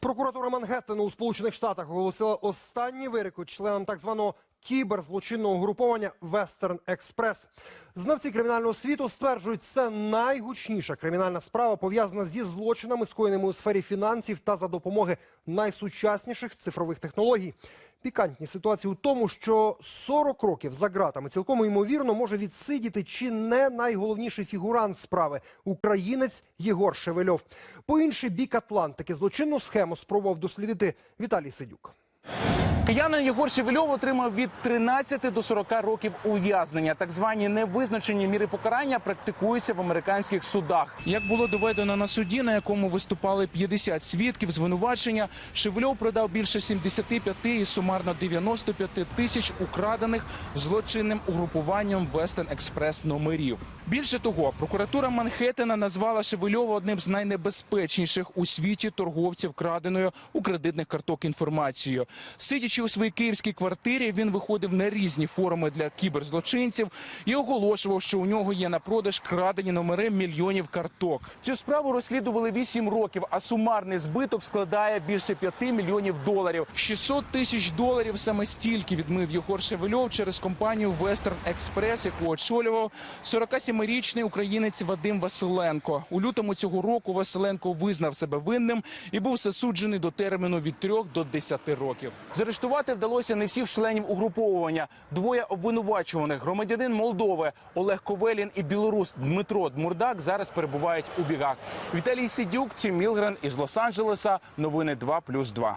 Прокуратура Мангеттену у Сполучених Штатах оголосила останній вирики членам так званого кіберзлочинного угруповання Вестерн Експрес. Знавці кримінального світу стверджують, це найгучніша кримінальна справа пов'язана зі злочинами, скоєними у сфері фінансів та за допомоги найсучасніших цифрових технологій. Пікантні ситуації у тому, що 40 років за ґратами цілком ймовірно може відсидіти чи не найголовніший фігурант справи українець Єгор Шевельов. По інший бік Атлантики злочинну схему спробував дослідити Віталій Сидюк. Киянин Єгор Шевельов отримав від 13 до 40 років ув'язнення. Так звані невизначені міри покарання практикуються в американських судах. Як було доведено на суді, на якому виступали 50 свідків звинувачення, Шевельов продав більше 75 і сумарно 95 тисяч украдених злочинним угрупуванням Вестern Експрес номерів. Більше того, прокуратура Манхеттена назвала Шевельова одним з найнебезпечніших у світі торговців краденою у кредитних карток інформацією. Сидячи у своїй київській квартирі, він виходив на різні форуми для кіберзлочинців і оголошував, що у нього є на продаж крадені номери мільйонів карток. Цю справу розслідували 8 років, а сумарний збиток складає більше 5 мільйонів доларів. 600 тисяч доларів саме стільки відмив Єгор Шевельов через компанію Western Express, яку очолював 47-річний українець Вадим Василенко. У лютому цього року Василенко визнав себе винним і був засуджений до терміну від 3 до 10 років. Заарештувати вдалося не всіх членів угруповування. Двоє обвинувачуваних громадянин Молдови Олег Ковелін і білорус Дмитро Дмурдак зараз перебувають у бігах. Віталій Сідюк, Тім Мілгрен із Лос-Анджелеса. Новини 2+,2.